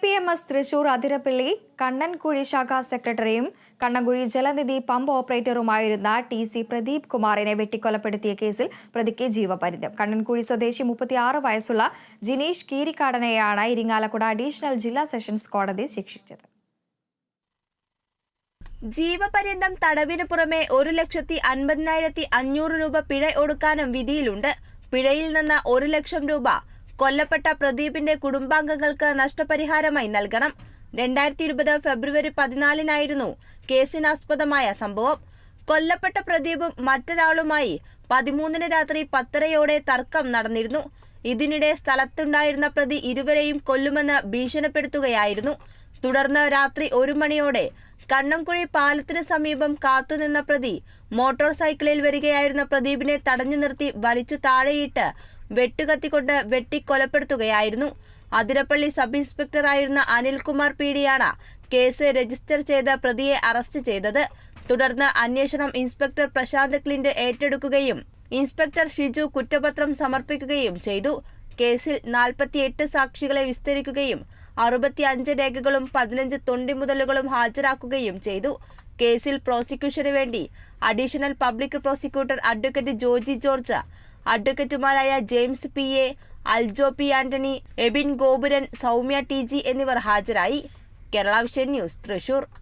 P M S Thrissur Athirappilly Kannankuzhi ശാഖാ സെക്രട്ടറിയും Kannankuzhi Jalanidhi pump ഓപ്പറേറ്ററുമായിരുന്ന ടി സി പ്രദീപ് കുമാറിനെ വെട്ടിക്കൊലപ്പെടുത്തിയ കേസിൽ പ്രതിക്ക് ജീവപര്യന്തം. കണ്ണൻകുഴി സ്വദേശി മുപ്പത്തിയാറ് വയസ്സുള്ള ജിനീഷ് കീരിക്കാടനെയാണ് ഇരിങ്ങാലക്കുട അഡീഷണൽ ജില്ലാ സെഷൻസ് കോടതി ശിക്ഷിച്ചത്. ജീവപര്യന്തം തടവിന് പുറമെ ഒരു ലക്ഷത്തി അൻപതിനായിരത്തി അഞ്ഞൂറ് രൂപ പിഴ ഒടുക്കാനും വിധിയിലുണ്ട്. പിഴയിൽ നിന്ന് ഒരു ലക്ഷം രൂപ കൊല്ലപ്പെട്ട പ്രദീപിന്റെ കുടുംബാംഗങ്ങൾക്ക് നഷ്ടപരിഹാരമായി നൽകണം. രണ്ടായിരത്തി ഇരുപത് ഫെബ്രുവരി പതിനാലിനായിരുന്നു കേസിനാസ്പദമായ സംഭവം. കൊല്ലപ്പെട്ട പ്രദീപും മറ്റൊരാളുമായി പതിമൂന്നിന് രാത്രി പത്തരയോടെ തർക്കം നടന്നിരുന്നു. ഇതിനിടെ സ്ഥലത്തുണ്ടായിരുന്ന പ്രതി ഇരുവരെയും കൊല്ലുമെന്ന് ഭീഷണിപ്പെടുത്തുകയായിരുന്നു. തുടർന്ന് രാത്രി ഒരു മണിയോടെ കണ്ണംകുഴി പാലത്തിന് സമീപം കാത്തുനിന്ന പ്രതി മോട്ടോർ സൈക്കിളിൽ വരികയായിരുന്ന പ്രദീപിനെ തടഞ്ഞു നിർത്തി വലിച്ചു താഴെയിട്ട് വെട്ടുകത്തിക്കൊണ്ട് വെട്ടിക്കൊലപ്പെടുത്തുകയായിരുന്നു. അതിരപ്പള്ളി സബ് ഇൻസ്പെക്ടറായിരുന്ന അനിൽകുമാർ പി ഡിയാണ് കേസ് രജിസ്റ്റർ ചെയ്ത് പ്രതിയെ അറസ്റ്റ് ചെയ്തത്. തുടർന്ന് അന്വേഷണം ഇൻസ്പെക്ടർ പ്രശാന്ത് ക്ലിന്റ് ഏറ്റെടുക്കുകയും ഇൻസ്പെക്ടർ ഷിജു കുറ്റപത്രം സമർപ്പിക്കുകയും ചെയ്തു. കേസിൽ നാൽപ്പത്തിയെട്ട് സാക്ഷികളെ വിസ്തരിക്കുകയും അറുപത്തിയഞ്ച് രേഖകളും പതിനഞ്ച് തൊണ്ടിമുതലുകളും ഹാജരാക്കുകയും ചെയ്തു. കേസിൽ പ്രോസിക്യൂഷന് വേണ്ടി additional public prosecutor advocate Joji George അഡ്വക്കേറ്റുമാരായ James P A Aljo P Antony Ebin Gopuran Soumya T G എന്നിവർ ഹാജരായി. Kerala Vision News Thrissur.